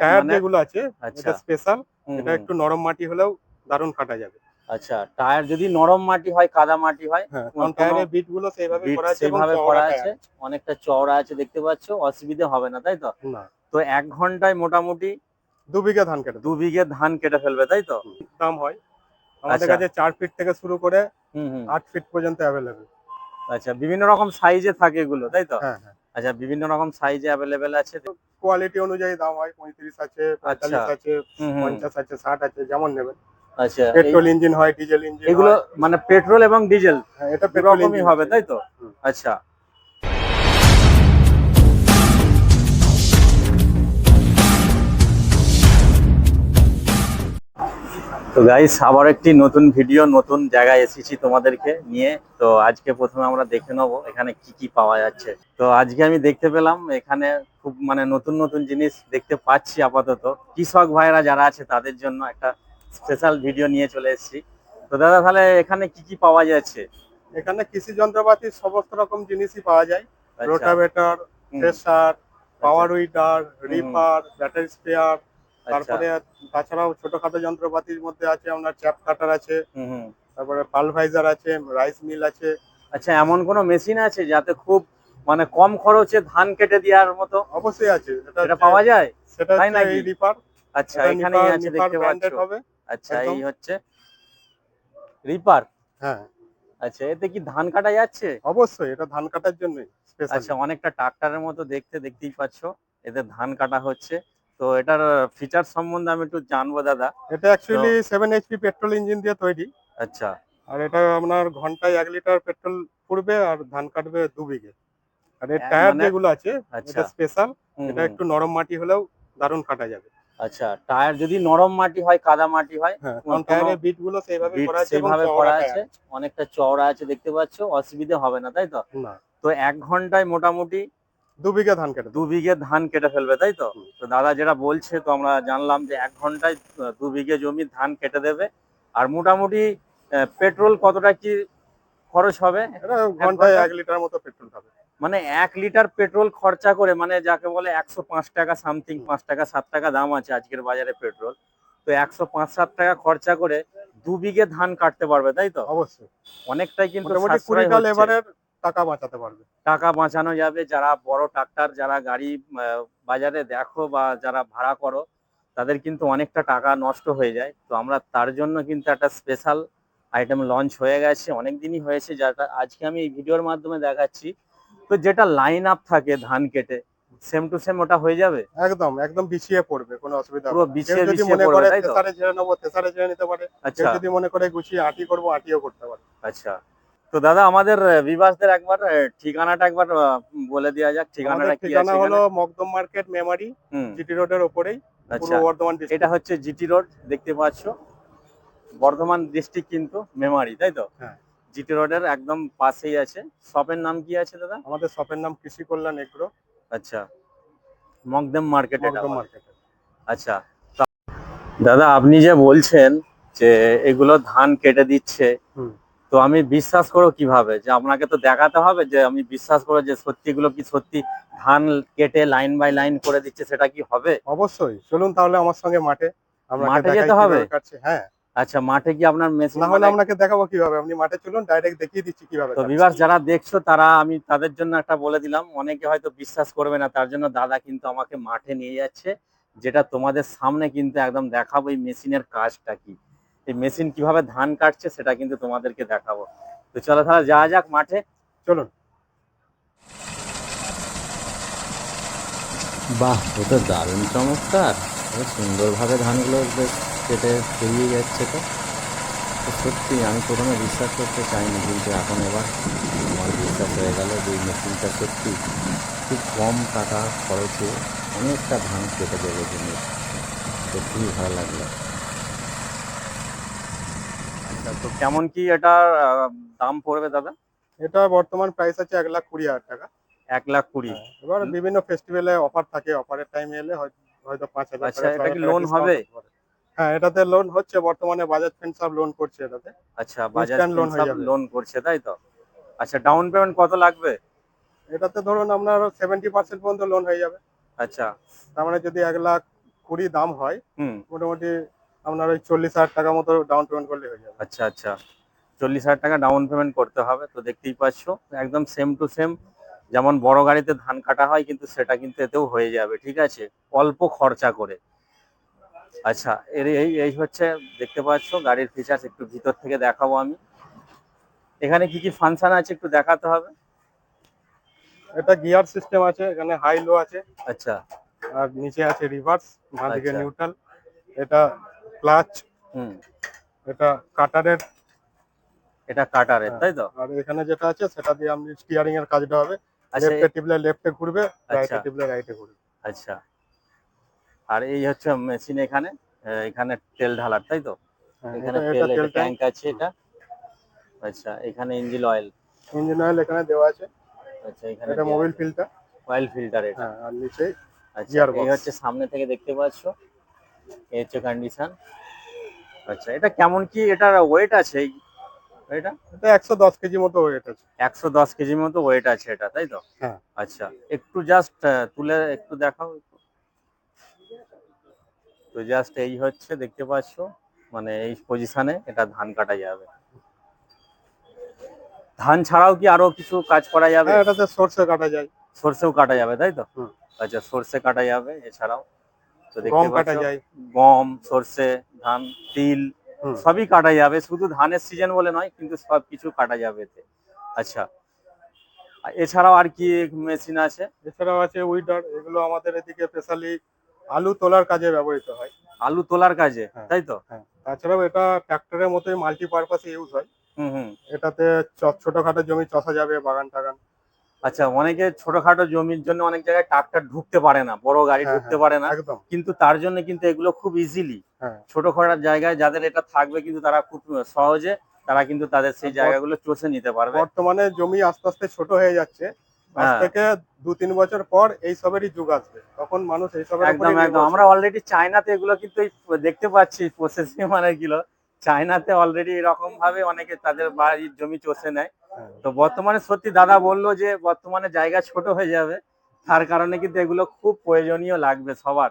Tyre মানে- যেগুলো আছে আচ্ছা। এটা স্পেশাল এটা একটু নরম মাটি হলেও দারুণ কাটা যাবে। আচ্ছা টায়ার যদি নরম মাটি হয় কাদা মাটি হয় হ্যাঁ টায়ারের বিটগুলো সেইভাবে করা আছে সেইভাবে করা আছে অনেকটা চওড়া আছে দেখতে পাচ্ছ অসুবিধে হবে না তাই তো? না। তো এক ঘন্টায় মোটামুটি দু বিঘা ধান কেটে দু বিঘে ধান কেটে ফেলবে তাই তো? দাম হয়। আমাদের আচ্ছা। কাছে চার ফিট থেকে শুরু করে আট ফিট পর্যন্ত অ্যাভেলেবেল আচ্ছা বিভিন্ন রকম সাইজে থাকে এগুলো তাই তো? হ্যাঁ হ্যাঁ। আচ্ছা বিভিন্ন রকম সাইজে অ্যাভেলেবেল আছে। কোয়ালিটি অনুযায়ী দাম হয় পঁয়ত্রিশ আছে পঁয়তাল্লিশ আছে হুম হুম। পঞ্চাশ আছে ষাট আছে যেমন নেবেন। আচ্ছা পেট্রোল ইঞ্জিন হয় ডিজেল ইঞ্জিন এগুলো মানে পেট্রোল এবং ডিজেল হ্যাঁ এটা পেট্রোল হবে তাই তো? আচ্ছা। তো গাইস আবার একটি নতুন ভিডিও নতুন জায়গায় এসেছি তোমাদেরকে নিয়ে। তো আজকে প্রথমে আমরা দেখে নেব এখানে কি কি পাওয়া যাচ্ছে। তো আজকে আমি দেখতে পেলাম এখানে খুব মানে নতুন নতুন জিনিস দেখতে পাচ্ছি আপাতত। কৃষক ভাইরা যারা আছে তাদের জন্য একটা স্পেশাল ভিডিও নিয়ে চলে এসেছি। তো দাদা তাহলে এখানে কি কি পাওয়া যাচ্ছে? এখানে কৃষি যন্ত্রপাতির সমস্ত রকম জিনিসই পাওয়া যায়। আচ্ছা, রোটাভেটর হুম, thresher power weeder reaper battery spare আচ্ছা, তারপরে তাছাড়াও ছোটখাটো যন্ত্রপাতির মধ্যে আছে আপনার চ্যাপ কাটার আছে। তারপরে পালভাইজার আছে রাইস মিল আছে। আচ্ছা এমন কোনো মেশিন আছে যাতে খুব মানে কম খরচে ধান কেটে দেওয়ার মতো? অবশ্যই আছে। এটা পাওয়া যায়? সেটা তাই নাকি? রিপার। আচ্ছা এখানেই আছে দেখতে পাচ্ছ। আচ্ছা এই হচ্ছে রিপার? হ্যাঁ। আচ্ছা এতে কি ধান কাটা যাচ্ছে? অবশ্যই এটা ধান কাটার স্পেশাল আচ্ছা অনেকটা ট্রাক্টরের মতো দেখতে দেখতেই পাচ্ছ। এতে ধান কাটা হচ্ছে। তো এটার ফিচার সম্বন্ধে আমি একটু জানব দাদা। এটা actually seven HP petrol engine দিয়ে তৈরি। আচ্ছা। আর এটা আপনার ঘন্টায় এক লিটার পেট্রোল পুড়বে আর ধান কাটবে দু বিঘে। আর এর টায়ার মানে- যেগুলো আছে আচ্ছা। এটা স্পেশাল এটা একটু নরম মাটি হলেও দারুণ কাটা যাবে। আচ্ছা টায়ার যদি নরম মাটি হয় কাদা মাটি হয় কোনো- টায়ারের বিটগুলো সেইভাবে বিট করা আছে সেইভাবে করা আছে অনেকটা চওড়া আছে দেখতে পাচ্ছ অসুবিধে হবে না তাই তো? না। তো এক ঘন্টায় মোটামুটি দু বিঘা ধান কেটে দু বিঘে ধান কেটে ফেলবে তাই তো? তো দাদা যেটা বলছে তো আমরা জানলাম যে এক ঘন্টায় দু বিঘে জমি ধান কেটে দেবে। আর মোটামুটি পেট্রোল কতটা কি খরচ হবে? ঘন্টায়? এক লিটার মতো পেট্রোল খাবে মানে এক লিটার পেট্রোল খরচা করে মানে যাকে বলে একশো পাঁচ টাকা সামথিং পাঁচ টাকা সাত টাকা দাম আছে আজকের বাজারে পেট্রোল। তো একশো পাঁচ সাত টাকা খরচা করে দু বিঘে ধান কাটতে পারবে তাই তো? অবশ্যই। অনেকটাই কিন্তু। লেবারের টাকা বাঁচাতে পারবে। টাকা বাঁচানো যাবে। যারা বড় ট্রাক্টর যারা গাড়ি বাজারে দেখো বা যারা ভাড়া করো তাদের কিন্তু অনেকটা টাকা নষ্ট হয়ে যায়। তো আমরা তার জন্য কিন্তু একটা স্পেশাল আইটেম লঞ্চ হয়ে গেছে। অনেক দিনই হয়েছে যেটা আজকে আমি এই ভিডিওর মাধ্যমে দেখাচ্ছি। তো যেটা লাইন আপ থাকে ধান কেটে সেম টু সেম ওটা হয়ে যাবে? একদম একদম বিছিয়ে পড়বে কোনো অসুবিধা পুরো বিছিয়ে যদি মনে করে? তেসারে ছেড়ে নেব তেসারে ছেড়ে নিতে পারে। আচ্ছা। যদি মনে করে গুছিয়ে আটি করব আটিও করতে পারে। আচ্ছা। তো দাদা আমাদের আহ, বিভাসদের একবার ঠিকানাটা একবার বলে দেওয়া যাক ঠিকানাটা কি ঠিকানা হলো মকদম মার্কেট মেমারি জিটি রোডের ওপরেই আচ্ছা। বর্ধমান এটা হচ্ছে জিটি রোড দেখতে পাচ্ছ। বর্ধমান ডিস্ট্রিক্ট কিন্তু মেমারি তাই তো? হ্যাঁ। জিটি রোডের একদম পাশেই আছে। শপের নাম কি আছে দাদা? আমাদের শপের নাম কৃষি কল্যাণ এগ্রো। আচ্ছা। Makdam market Makdam market. আচ্ছা। দাদা আপনি যে বলছেন যে এগুলো ধান কেটে দিচ্ছে। তো আমি বিশ্বাস করো কীভাবে? যে আপনাকে তো দেখাতে হবে যে আমি বিশ্বাস করো যে সত্যি এগুলো কি সত্যি ধান কেটে লাইন বাই লাইন করে দিচ্ছে সেটা কি হবে? অবশ্যই। চলুন তাহলে আমার সঙ্গে মাঠে মাঠে যেতে হবে? হ্যাঁ। আচ্ছা মাঠে কি আপনার মেশিন না হলে আপনাকে দেখাবো কীভাবে? আপনি মাঠে চলুন ডাইরেক্ট দেখিয়ে দিচ্ছি কীভাবে তো। বিভাস যারা দেখছ তারা আমি তাদের জন্য একটা বলে দিলাম। অনেকে হয়তো বিশ্বাস করবে না তার জন্য দাদা কিন্তু আমাকে মাঠে নিয়ে যাচ্ছে যেটা তোমাদের সামনে কিন্তু একদম দেখাবো এই মেশিনের কাজটা কি। এই মেশিন কীভাবে ধান কাটছে সেটা কিন্তু তোমাদেরকে দেখাবো। তো চলো তাহলে যাওয়া যাক মাঠে, চলুন। বাহ ও তো দারুণ চমৎকার। সুন্দরভাবে ধানগুলো কেটে বেরিয়ে যাচ্ছে তো। সত্যি আমি প্রথমে বিশ্বাস করতে চাইনি, কিন্তু এখন এবার আমার বিশ্বাস হয়ে গেল যে এই মেশিনটা সত্যি খুব কম টাকা খরচে অনেকটা ধান কেটে দেবে জিনিস সত্যিই ভালো লাগল। আচ্ছা তো কেমন কি এটার দাম পড়বে দাদা? এটা বর্তমান প্রাইস আছে এক লাখ কুড়ি হাজার টাকা। এক লাখ কুড়ি। হ্যাঁ, এবার বিভিন্ন ফেস্টিভ্যালে অফার থাকে অফারের টাইম এলে হয়তো হয়তো পাঁচ হাজার আচ্ছা, এটা কি discount হবে? হ্যাঁ এটাতে লোন হচ্ছে বর্তমানে বাজাজ ফিনসার্ভ লোন করছে এটাতে। আচ্ছা বাজাজ loan লোন করছে তাই তো? আচ্ছা ডাউন পেমেন্ট কত লাগবে? এটাতে ধরুন আপনার সেভেন্টি পার্সেন্ট পর্যন্ত লোন হয়ে যাবে। আচ্ছা। তার মানে যদি এক লাখ কুড়ি দাম হয় মোটামুটি আপনার ওই চল্লিশ হাজার টাকা মতো ডাউন পেমেন্ট করলে হয়ে যাবে। আচ্ছা আচ্ছা। চল্লিশ হাজার টাকা ডাউন পেমেন্ট করতে হবে তো দেখতেই পাচ্ছ একদম সেম টু সেম যেমন বড় গাড়িতে ধান কাটা হয় কিন্তু সেটা কিন্তু এতেও হয়ে যাবে ঠিক আছে? অল্প খরচা করে। আচ্ছা এর এই এই হচ্ছে দেখতে পাচ্ছ গাড়ির ফিচার্স একটু ভিতর থেকে দেখাবো আমি। এখানে কি কি ফাংশন আছে একটু দেখাতে হবে? এটা গিয়ার সিস্টেম আছে এখানে হাই লো আছে। আচ্ছা। আর নিচে আছে রিভার্স বাঁ দিকে আচ্ছা। নিউট্রাল এটা ক্লাচ হুম। এটা কাটারের। এটা কাটারের তাই তো? আর এখানে যেটা আছে সেটা দিয়ে আপনি স্টিয়ারিং এর কাজটা হবে। আচ্ছা লেফটে টিপলে লেফটে ঘুরবে রাইটে আচ্ছা। টিপলে রাইটে ঘুরবে। আচ্ছা। আর এই হচ্ছে মেশিন এখানে এখানে তেল ঢালার তাই তো? হ্যাঁ, এখানে তেল এটা ট্যাঙ্ক আছে এটা। আচ্ছা এখানে ইঞ্জিন অয়েল ইঞ্জিন অয়েল এখানে দেওয়া আছে। আচ্ছা এখানে এটা মোবাইল ফিল্টার অয়েল ফিল্টার এটা। হ্যাঁ আর নিচে আচ্ছা এই হচ্ছে সামনে থেকে দেখতে পাচ্ছ। এই হচ্ছে কন্ডিশন আচ্ছা এটা কেমন কি? এটার ওয়েট আছে এটা? এটা একশো দশ কেজি মতো ওয়েট আছে। একশো দশ মতো ওয়েট আছে এটা তাই তো? হ্যাঁ। আচ্ছা একটু জাস্ট তুলে একটু দেখাও তো জাস্ট এই হচ্ছে দেখতে পাচ্ছ? মানে এই পজিশনে এটা ধান কাটা যাবে। ধান ছাড়াও কি আরও কিছু কাজ করা যাবে? হ্যাঁ এটাতে সর্ষে কাটা যায়। সর্ষেও কাটা যাবে তাই তো? আচ্ছা সর্ষে কাটা যাবে এছাড়াও। গম কাটা যায়। গম সর্ষে ধান তিল সবই কাটা যাবে। শুধু ধানের সিজন বলে নয় কিন্তু সব কিছু কাটা যাবে এতে। আচ্ছা। এছাড়াও আর কি মেশিন আছে? এছাড়াও আছে উইডার এগুলো আমাদের এদিকে স্পেশালি আলু তোলার কাজে ব্যবহৃত হয়। আলু তোলার কাজে হ্যাঁ। তাই তো? হ্যাঁ। তাছাড়াও এটা ট্র্যাক্টরের মতোই মাল্টিপারপাসে ইউজ হয়। হুম হুম। এটাতে ছোটখাটো জমি চষা যাবে বাগান টাগান আচ্ছা অনেকে ছোটখাটো জমির জন্য অনেক জায়গায় ট্রাক্টর ঢুকতে পারে না বড় গাড়ি হ্যাঁ, ঢুকতে হ্যাঁ, পারে না। কিন্তু তার জন্য কিন্তু এগুলো খুব ইজিলি হ্যাঁ। ছোটখাটো জায়গায় যাদের এটা থাকবে কিন্তু তারা খুব সহজে তারা কিন্তু তাদের সেই জায়গাগুলো চষে নিতে পারবে। বর্তমানে জমি আস্তে আস্তে ছোট হয়ে যাচ্ছে। আজ। থেকে দু তিন বছর পর এই সবেরই যুগ আসবে। তখন মানুষ এই সবের একদম একদম। আমরা অলরেডি চায়নাতে এগুলো কিন্তু দেখতে পাচ্ছি প্রসেসিং মানে গুলো চায়নাতে অলরেডি এরকম ভাবে অনেকে তাদের বাড়ির জমি চষে নেয়। তো বর্তমানে সত্যি দাদা বলল যে বর্তমানে জায়গা ছোট হয়ে যাবে। তার কারণে কিন্তু এগুলো খুব প্রয়োজনীয় লাগবে সবার।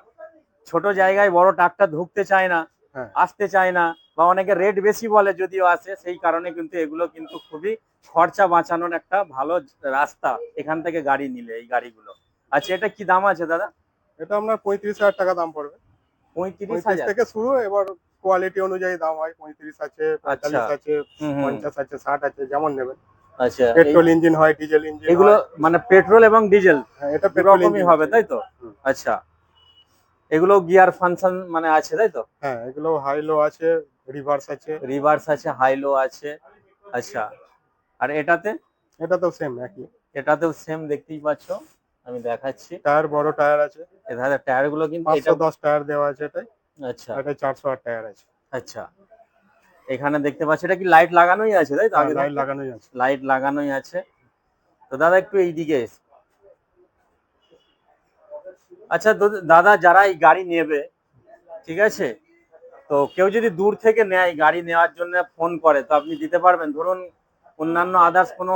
ছোট জায়গায় বড় ট্রাক্টর ঢুকতে চায় না হ্যাঁ। আসতে চায় না বা অনেকে রেট বেশি বলে যদিও আসে সেই কারণে কিন্তু এগুলো কিন্তু খুবই খরচা বাঁচানোর একটা ভালো রাস্তা এখান থেকে গাড়ি নিলে এই গাড়িগুলো। আচ্ছা এটা কি দাম আছে দাদা? এটা আপনার পঁয়ত্রিশ হাজার টাকা দাম পড়বে। পঁয়ত্রিশ থেকে শুরু এবার কোয়ালিটি অনুযায়ী দাম হয় পঁয়ত্রিশ আছে পঁয়তাল্লিশ আছে। পঞ্চাশ আছে ষাট আছে যেমন নেবেন। আচ্ছা পেট্রোল ইঞ্জিন হয় ডিজেল ইঞ্জিন এগুলো মানে পেট্রোল এবং ডিজেল হ্যাঁ এটা পেট্রোল ইঞ্জিন হবে তাই তো? আচ্ছা এগুলো গিয়ার ফাংশন মানে আছে তাই তো? হ্যাঁ এগুলো হাই লো আছে রিভার্স আছে। রিভার্স আছে হাইলো আছে আচ্ছা। আর এটাতে? এটা তো সেম একই। এটাতেও সেম দেখতেই পাচ্ছ। আমি দেখাচ্ছি। টায়ার বড় টায়ার আছে। এধারে টায়ারগুলো কিন্তু এটা পাঁচশো দশ টায়ার দেওয়া আছে এটাই। আচ্ছা। এটা চারশো আট টায়ার আছে। আচ্ছা। এখানে দেখতে পাচ্ছি এটা কি লাইট লাগানোই আছে তাই তো আগে লাইট লাগানোই আছে। লাইট লাগানোই আছে। তো দাদা একটু এইদিকে এস। আচ্ছা দাদা যারা এই গাড়ি নেবে ঠিক আছে? তো কেউ যদি দূর থেকে নেয় গাড়ি নেওয়ার জন্য ফোন করে তো আপনি দিতে পারবেন। ধরুন অন্যান্য আদার্স কোনো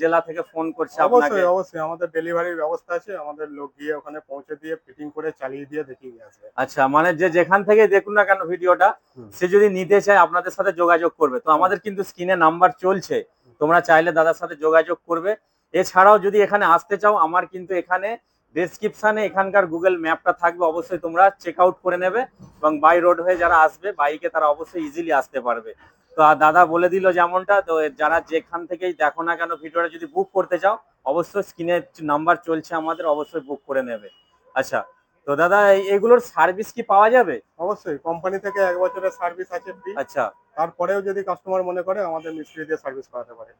জেলা থেকে ফোন করছে অবশ্যই অবশ্যই। আমাদের ডেলিভারির ব্যবস্থা আছে। আমাদের লোক গিয়ে ওখানে পৌঁছে দিয়ে ফিটিং করে চালিয়ে দিয়ে দেখিয়ে আসবে। আচ্ছা মানে যে যেখান থেকে দেখুন না কেন ভিডিওটা সে যদি নিতে চায় আপনাদের সাথে যোগাযোগ করবে। তো আমাদের কিন্তু স্ক্রিনে নাম্বার চলছে। তোমরা চাইলে দাদার সাথে যোগাযোগ করবে। এছাড়াও যদি এখানে আসতে চাও আমার কিন্তু এখানে ডেসক্রিপশনে এখানকার গুগল ম্যাপটা থাকবে। অবশ্যই তোমরা চেক আউট করে নেবে এবং বাই রোড হয়ে যারা আসবে বাইকে তারা অবশ্যই ইজিলি আসতে পারবে। তো দাদা বলে দিল যেমনটা তো যারা যেখান থেকেই দেখো না কেন ভিডিওটা যদি বুক করতে চাও অবশ্যই স্ক্রিনে নাম্বার চলছে আমাদের অবশ্যই বুক করে নেবে। আচ্ছা তো দাদা এগুলোর সার্ভিস কি পাওয়া যাবে? অবশ্যই কোম্পানি থেকে এক বছরের সার্ভিস আছে ফ্রি আচ্ছা। তারপরেও যদি কাস্টমার মনে করে আমাদের মিস্ত্রি দিয়ে সার্ভিস করাতে পারে।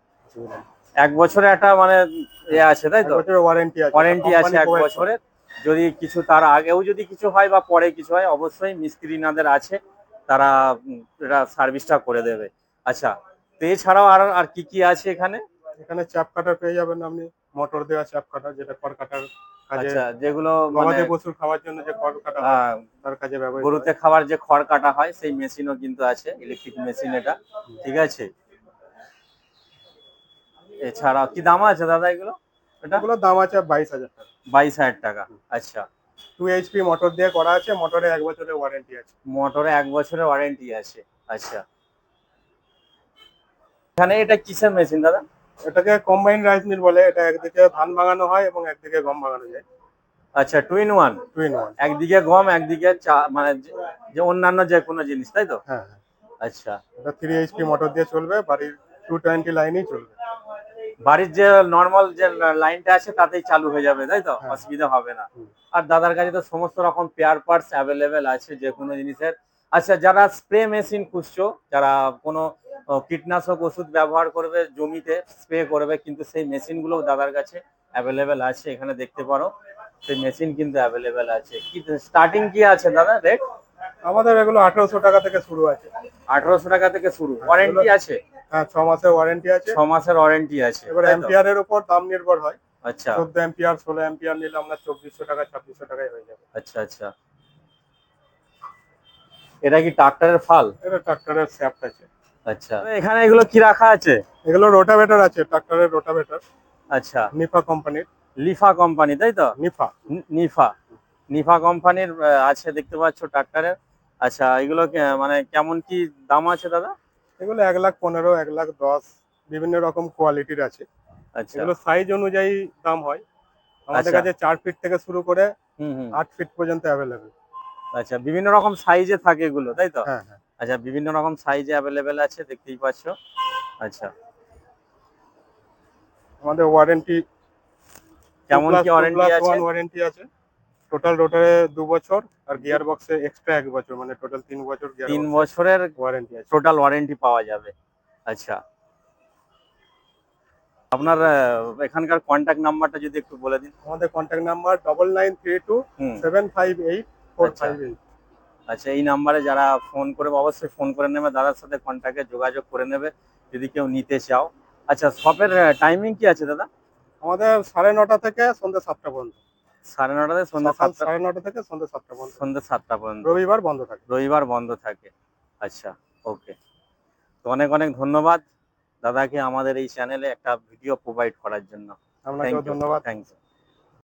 এক বছরে একটা মানে ইয়ে আছে তাই তো? বছরের ওয়ারেন্টি আছে। ওয়ারেন্টি আছে এক বছরের। যদি কিছু তার আগেও যদি কিছু হয় বা পরে কিছু হয় অবশ্যই মিস্ত্রি নাদের আছে। তারা এটা সার্ভিসটা করে দেবে। আচ্ছা তো এছাড়াও আর আর কি কি আছে এখানে? এখানে চাপ কাটা পেয়ে যাবেন আপনি মোটর দেওয়া চাপ কাটা যেটা খড় কাটার আচ্ছা যেগুলো মানে গবাদি পশুর খাওয়ার জন্য যে খড় কাটা হয়, তার কাজে ব্যবহৃত গরুতে। খাবার যে খড় কাটা হয় সেই মেশিনও কিন্তু আছে ইলেকট্রিক মেশিন এটা ঠিক আছে? এছাড়া কি দাম আছে দাদা এগুলো? এটা? এগুলোর দাম আছে বাইশ হাজার টাকা। বাইশ হাজার টাকা আচ্ছা। টু এইচপি মোটর দিয়ে করা আছে মোটরে এক বছরের ওয়ারেন্টি আছে। মোটরে এক বছরের ওয়ারেন্টি আছে আচ্ছা। এখানে এটা কিসের মেশিন দাদা? এটাকে কম্বাইন রাইস মিল বলে এটা একদিকে ধান ভাঙানো হয় এবং একদিকে গম ভাঙানো যায়। আচ্ছা two in one two in one একদিকে গম একদিকে চা মানে যে- যে অন্যান্য যে কোনো জিনিস তাই তো? হ্যাঁ হ্যাঁ। আচ্ছা। এটা থ্রি এইচপি মোটর দিয়ে চলবে বাড়ির টু টোয়েন্টি লাইনেই চলবে। বাড়ির যে নর্মাল যে লাইনটা আছে তাতেই চালু হয়ে যাবে তাই তো? হ্যাঁ। অসুবিধা হবে না। আর দাদার কাছে তো সমস্ত রকম পেয়ার পার্টস অ্যাভেলেবেল আছে যে কোনো জিনিসের। আচ্ছা যারা স্প্রে মেশিন খুঁজছো যারা কোনো কীটনাশক ওষুধ ব্যবহার করবে জমিতে স্প্রে করবে কিন্তু সেই মেশিনগুলো দাদার কাছে অ্যাভেলেবেল আছে এখানে দেখতে পারো। সেই মেশিন কিন্তু অ্যাভেলেবেল আছে। কি স্টার্টিং কি আছে দাদা রেট আমাদের এগুলো আঠারোশো টাকা থেকে শুরু আছে। আঠারোশো টাকা থেকে শুরু। ওয়ারেন্টি আছে? হ্যাঁ ছ মাসের ওয়ারেন্টি আছে। ছ মাসের ওয়ারেন্টি আছে। এবার তাই তো? এম্পিয়ারের উপর দাম নির্ভর হয়। আচ্ছা। চোদ্দ এম্পিয়ার ষোলো এম্পিয়ার নিলে আপনার চব্বিশশো টাকা ছাব্বিশশো টাকায় হয়ে যাবে। আচ্ছা আচ্ছা। এটা কি ট্রাক্টরের ফাল? এটা ট্রাক্টরের স্যাপ্ট আছে। আচ্ছা। এখানে এগুলো কি রাখা আছে? এগুলো রোটাভেটার আছে ট্রাক্টরের রোটাভেটার আচ্ছা। নিফা কোম্পানির লিফা কোম্পানি তাই তো? নিফা। নিফা। নিফা কোম্পানির আছে দেখতে পাচ্ছ ট্রাক্টরের। আচ্ছা এগুলো মানে কেমন কি দাম আছে দাদা? এগুলো এক লাখ পনেরো এক লাখ দশ বিভিন্ন রকম কোয়ালিটির আছে। আচ্ছা। এগুলো সাইজ অনুযায়ী দাম হয়। আমাদের আচ্ছা। কাছে চার ফিট থেকে শুরু করে হুম হুম। আট ফিট পর্যন্ত অ্যাভেলেবেল আচ্ছা বিভিন্ন রকম সাইজে থাকে এগুলো তাই তো? হ্যাঁ হ্যাঁ। আচ্ছা বিভিন্ন রকম সাইজে অ্যাভেলেবেল আছে দেখতেই পাচ্ছ। আচ্ছা। আমাদের ওয়ারেন্টি কেমন কি ওয়ারেন্টি আছে? ওয়ারেন্টি আছে। টোটাল রোটারে দু বছর আর গিয়ার বক্সে এক্সট্রা এক বছর মানে টোটাল তিন বছর তিন বছরের ওয়ারেন্টি আছে। টোটাল ওয়ারেন্টি পাওয়া যাবে। আচ্ছা। আপনার এখানকার কন্ট্যাক্ট নাম্বারটা যদি একটু বলে দিন। আমাদের contact number double nine three two seven five eight four. Five eight আচ্ছা। এই নাম্বারে যারা ফোন করে অবশ্যই ফোন করে নেবে দাদার সাথে কন্ট্যাক্টে যোগাযোগ করে নেবে যদি কেউ নিতে চাও। আচ্ছা শপের টাইমিং কি আছে দাদা? আমাদের সাড়ে নটা থেকে সন্ধ্যে সাতটা পর্যন্ত। সাড়ে নটা থেকে সন্ধ্যা সাতটা সাড়ে নটা থেকে সন্ধ্যে সাতটা পর্যন্ত। সন্ধ্যা সাতটা পর্যন্ত। রবিবার বন্ধ থাকে। রবিবার বন্ধ থাকে। আচ্ছা ওকে। তো অনেক অনেক ধন্যবাদ। দাদাকে আমাদের এই চ্যানেলে একটা ভিডিও প্রোভাইড করার জন্য। আপনাকে ধন্যবাদ। Thank you